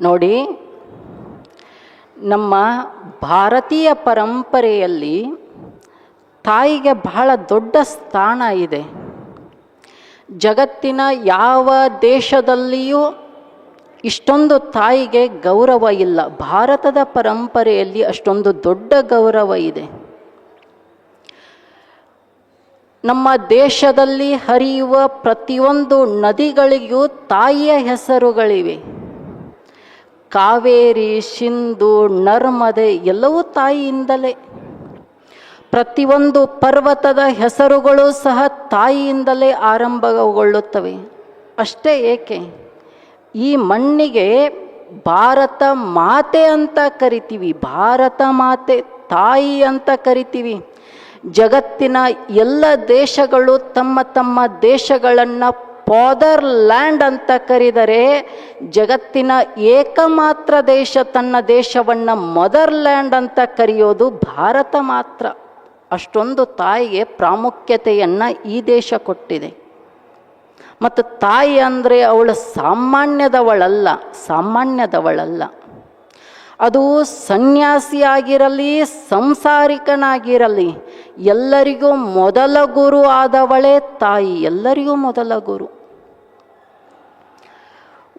ನೋಡಿ, ನಮ್ಮ ಭಾರತೀಯ ಪರಂಪರೆಯಲ್ಲಿ ತಾಯಿಗೆ ಬಹಳ ದೊಡ್ಡ ಸ್ಥಾನ ಇದೆ. ಜಗತ್ತಿನ ಯಾವ ದೇಶದಲ್ಲಿಯೂ ಇಷ್ಟೊಂದು ತಾಯಿಗೆ ಗೌರವ ಇಲ್ಲ. ಭಾರತದ ಪರಂಪರೆಯಲ್ಲಿ ಅಷ್ಟೊಂದು ದೊಡ್ಡ ಗೌರವ ಇದೆ. ನಮ್ಮ ದೇಶದಲ್ಲಿ ಹರಿಯುವ ಪ್ರತಿಯೊಂದು ನದಿಗಳಿಗೂ ತಾಯಿಯ ಹೆಸರುಗಳಿವೆ. ಕಾವೇರಿ, ಸಿಂಧು, ನರ್ಮದೆ ಎಲ್ಲವೂ ತಾಯಿಯಿಂದಲೇ. ಪ್ರತಿಯೊಂದು ಪರ್ವತದ ಹೆಸರುಗಳು ಸಹ ತಾಯಿಯಿಂದಲೇ ಆರಂಭಗೊಳ್ಳುತ್ತವೆ. ಅಷ್ಟೇ ಏಕೆ? ಈ ಮಣ್ಣಿಗೆ ಭಾರತ ಮಾತೆ ಅಂತ ಕರಿತೀವಿ, ಭಾರತ ಮಾತೆ ತಾಯಿ ಅಂತ ಕರಿತೀವಿ. ಜಗತ್ತಿನ ಎಲ್ಲ ದೇಶಗಳು ತಮ್ಮ ತಮ್ಮ ದೇಶಗಳನ್ನು ಫಾದರ್ ಲ್ಯಾಂಡ್ ಅಂತ ಕರೆದರೆ ಜಗತ್ತಿನ ಏಕಮಾತ್ರ ದೇಶ ತನ್ನ ದೇಶವನ್ನು ಮದರ್ ಲ್ಯಾಂಡ್ ಅಂತ ಕರೆಯೋದು ಭಾರತ ಮಾತ್ರ. ಅಷ್ಟೊಂದು ತಾಯಿಗೆ ಪ್ರಾಮುಖ್ಯತೆಯನ್ನು ಈ ದೇಶ ಕೊಟ್ಟಿದೆ. ಮತ್ತು ತಾಯಿ ಅಂದರೆ ಅವಳು ಸಾಮಾನ್ಯದವಳಲ್ಲ ಸಾಮಾನ್ಯದವಳಲ್ಲ. ಅದು ಸನ್ಯಾಸಿಯಾಗಿರಲಿ ಸಂಸಾರಿಕನಾಗಿರಲಿ, ಎಲ್ಲರಿಗೂ ಮೊದಲ ಗುರು ಆದವಳೇ ತಾಯಿ, ಎಲ್ಲರಿಗೂ ಮೊದಲ ಗುರು.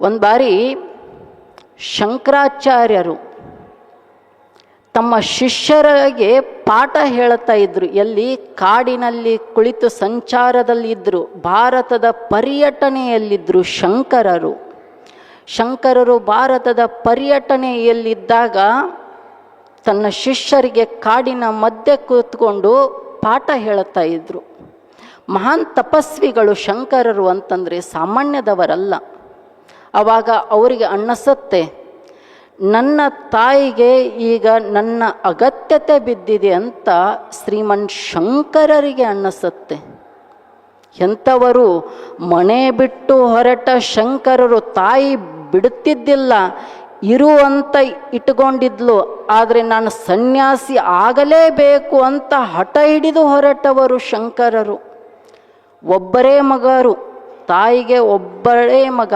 ಒಂದು ಬಾರಿ ಶಂಕರಾಚಾರ್ಯರು ತಮ್ಮ ಶಿಷ್ಯರಿಗೆ ಪಾಠ ಹೇಳ್ತಾ ಇದ್ರು. ಎಲ್ಲಿ? ಕಾಡಿನಲ್ಲಿ ಕುಳಿತು ಸಂಚಾರದಲ್ಲಿದ್ದರು ಭಾರತದ ಪರ್ಯಟನೆಯಲ್ಲಿದ್ದರು ಶಂಕರರು. ಶಂಕರರು ಭಾರತದ ಪರ್ಯಟನೆಯಲ್ಲಿದ್ದಾಗ ತನ್ನ ಶಿಷ್ಯರಿಗೆ ಕಾಡಿನ ಮಧ್ಯೆ ಕೂತ್ಕೊಂಡು ಪಾಠ ಹೇಳ್ತಾ ಇದ್ರು. ಮಹಾನ್ ತಪಸ್ವಿಗಳು ಶಂಕರರು ಅಂತಂದರೆ ಸಾಮಾನ್ಯದವರಲ್ಲ. ಆವಾಗ ಅವರಿಗೆ ಅನ್ನಿಸುತ್ತೆ, ನನ್ನ ತಾಯಿಗೆ ಈಗ ನನ್ನ ಅಗತ್ಯತೆ ಬಿದ್ದಿದೆ ಅಂತ ಶ್ರೀಮನ್ ಶಂಕರರಿಗೆ ಅನ್ನಿಸುತ್ತೆ. ಎಂಥವರು ಮನೆ ಬಿಟ್ಟು ಹೊರಟ ಶಂಕರರು ತಾಯಿ ಬಿಡುತ್ತಿದ್ದಿಲ್ಲ, ಇರುವಂತ ಇಟ್ಕೊಂಡಿದ್ಲು ಆದರೆ ನಾನು ಸನ್ಯಾಸಿ ಆಗಲೇಬೇಕು ಅಂತ ಹಠ ಹಿಡಿದು ಹೊರಟವರು ಶಂಕರರು. ಒಬ್ಬರೇ ಮಗರು, ತಾಯಿಗೆ ಒಬ್ಬರೇ ಮಗ.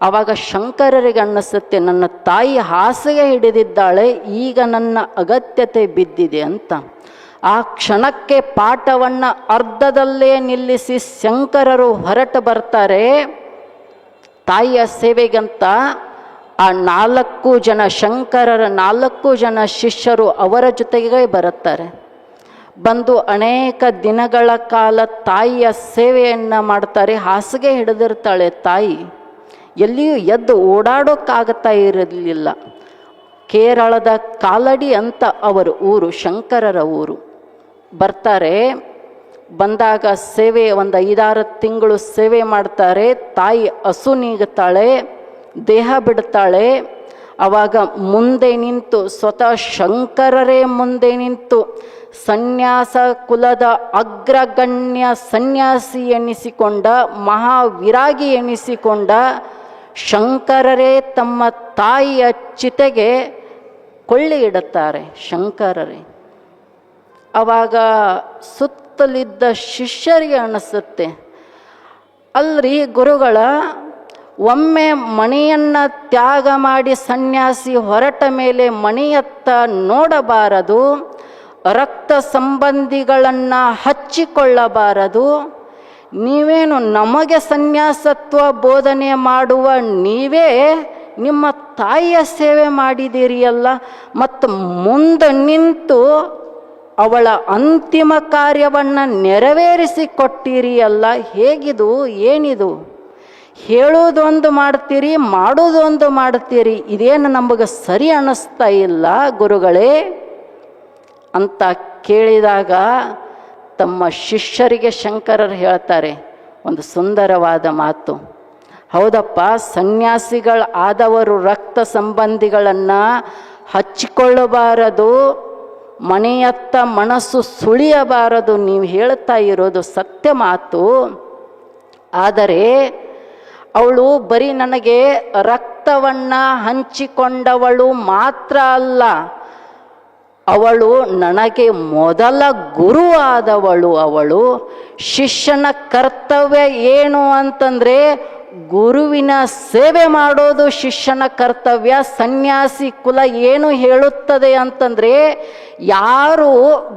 ಆವಾಗ ಶಂಕರರಿಗೆ ಅನ್ನಿಸುತ್ತೆ, ನನ್ನ ತಾಯಿ ಹಾಸಿಗೆ ಹಿಡಿದಿದ್ದಾಳೆ, ಈಗ ನನ್ನ ಅಗತ್ಯತೆ ಬಿದ್ದಿದೆ ಅಂತ. ಆ ಕ್ಷಣಕ್ಕೆ ಪಾಠವನ್ನು ಅರ್ಧದಲ್ಲೇ ನಿಲ್ಲಿಸಿ ಶಂಕರರು ಹೊರಟು ಬರ್ತಾರೆ. ತಾಯಿಯ ಸೇವೆಗಂತ ಆ ನಾಲ್ಕು ಜನ ಶಂಕರರ ನಾಲ್ಕು ಜನ ಶಿಷ್ಯರು ಅವರ ಜೊತೆಗೆ ಬರುತ್ತಾರೆ. ಬಂದು ಅನೇಕ ದಿನಗಳ ಕಾಲ ತಾಯಿಯ ಸೇವೆಯನ್ನು ಮಾಡ್ತಾರೆ, ಹಾಸಿಗೆ ಹಿಡಿದಿರ್ತಾಳೆ ತಾಯಿ. ಎಲ್ಲಿಯೂ ಎದ್ದು ಓಡಾಡೋಕ್ಕಾಗತ್ತಾ ಇರಲಿಲ್ಲ. ಕೇರಳದ ಕಾಲಡಿ ಅಂತ ಅವರು ಊರು, ಶಂಕರರ ಊರು. ಬರ್ತಾರೆ, ಬಂದಾಗ ಸೇವೆ, ಒಂದು ಐದಾರು ತಿಂಗಳು ಸೇವೆ ಮಾಡ್ತಾರೆ. ತಾಯಿ ಹಸು ನೀಗುತ್ತಾಳೆ, ದೇಹ ಬಿಡ್ತಾಳೆ. ಆವಾಗ ಮುಂದೆ ನಿಂತು ಸ್ವತಃ ಶಂಕರರೇ ಮುಂದೆ ನಿಂತು ಸನ್ಯಾಸ ಕುಲದ ಅಗ್ರಗಣ್ಯ ಸನ್ಯಾಸಿ ಎನಿಸಿಕೊಂಡ, ಮಹಾವಿರಾಗಿ ಎನಿಸಿಕೊಂಡ ಶಂಕರರೇ ತಮ್ಮ ತಾಯಿಯ ಚಿತೆಗೆ ಕೊಳ್ಳಿ ಇಡುತ್ತಾರೆ ಶಂಕರರೇ. ಆವಾಗ ಸುತ್ತಲಿದ್ದ ಶಿಷ್ಯರಿಗೆ ಅನಿಸುತ್ತೆ, ಅಲ್ರಿ ಗುರುಗಳ, ಒಮ್ಮೆ ಮಣಿಯನ್ನು ತ್ಯಾಗ ಮಾಡಿ ಸನ್ಯಾಸಿ ಹೊರಟ ಮೇಲೆ ಮಣಿಯತ್ತ ನೋಡಬಾರದು, ರಕ್ತ ಸಂಬಂಧಿಗಳನ್ನು ಹಚ್ಚಿಕೊಳ್ಳಬಾರದು ನೀವೇನು ನಮಗೆ ಸನ್ಯಾಸತ್ವ ಬೋಧನೆ ಮಾಡುವ ನೀವೇ ನಿಮ್ಮ ತಾಯಿಯ ಸೇವೆ ಮಾಡಿದಿರಿಯಲ್ಲ ಮತ್ತು ಮುಂದೆ ನಿಂತು ಅವಳ ಅಂತಿಮ ಕಾರ್ಯವನ್ನು ನೆರವೇರಿಸಿ ಕೊಟ್ಟಿರಿಯಲ್ಲ ಹೇಗಿದು, ಏನಿದು? ಹೇಳೋದೊಂದು ಮಾಡ್ತೀರಿ, ಮಾಡೋದೊಂದು ಮಾಡ್ತೀರಿ, ಇದೇನು ನಮಗೆ ಸರಿ ಅನ್ನಿಸ್ತಾ ಇಲ್ಲ ಗುರುಗಳೇ ಅಂತ ಕೇಳಿದಾಗ ತಮ್ಮ ಶಿಷ್ಯರಿಗೆ ಶಂಕರರು ಹೇಳ್ತಾರೆ ಒಂದು ಸುಂದರವಾದ ಮಾತು. ಹೌದಪ್ಪ, ಸನ್ಯಾಸಿಗಳು ಆದವರು ರಕ್ತ ಸಂಬಂಧಿಗಳನ್ನು ಹಚ್ಚಿಕೊಳ್ಳಬಾರದು, ಮನೆಯತ್ತ ಮನಸ್ಸು ಸುಳಿಯಬಾರದು, ನೀವು ಹೇಳ್ತಾ ಇರೋದು ಸತ್ಯ ಮಾತು. ಆದರೆ ಅವಳು ಬರೀ ನನಗೆ ರಕ್ತವನ್ನು ಹಂಚಿಕೊಂಡವಳು ಮಾತ್ರ ಅಲ್ಲ. ಅವಳು ನನಗೆ ಮೊದಲ ಗುರು ಆದವಳು ಅವಳು. ಶಿಷ್ಯನ ಕರ್ತವ್ಯ ಏನು ಅಂತಂದರೆ ಗುರುವಿನ ಸೇವೆ ಮಾಡೋದು ಶಿಷ್ಯನ ಕರ್ತವ್ಯ. ಸನ್ಯಾಸಿ ಕುಲ ಏನು ಹೇಳುತ್ತದೆ ಅಂತಂದರೆ, ಯಾರು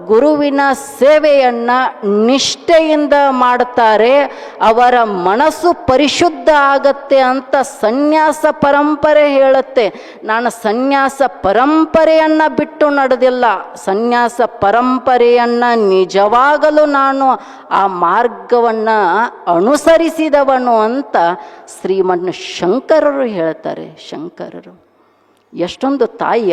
ಗುರುವಿನ ಸೇವೆಯನ್ನು ನಿಷ್ಠೆಯಿಂದ ಮಾಡ್ತಾರೆ, ಅವರ ಮನಸ್ಸು ಪರಿಶುದ್ಧ ಆಗತ್ತೆ ಅಂತ ಸನ್ಯಾಸ ಪರಂಪರೆ ಹೇಳುತ್ತೆ. ನಾನು ಸನ್ಯಾಸ ಪರಂಪರೆಯನ್ನು ಬಿಟ್ಟು ನಡೆದಿಲ್ಲ. ಸನ್ಯಾಸ ಪರಂಪರೆಯನ್ನು ನಿಜವಾಗಲೂ ನಾನು ಆ ಮಾರ್ಗವನ್ನು ಅನುಸರಿಸಿದವನು ಅಂತ ಶ್ರೀಮನ್ ಶಂಕರರು ಹೇಳ್ತಾರೆ. ಶಂಕರರು. ಎಷ್ಟೊಂದು ತಾಯಿ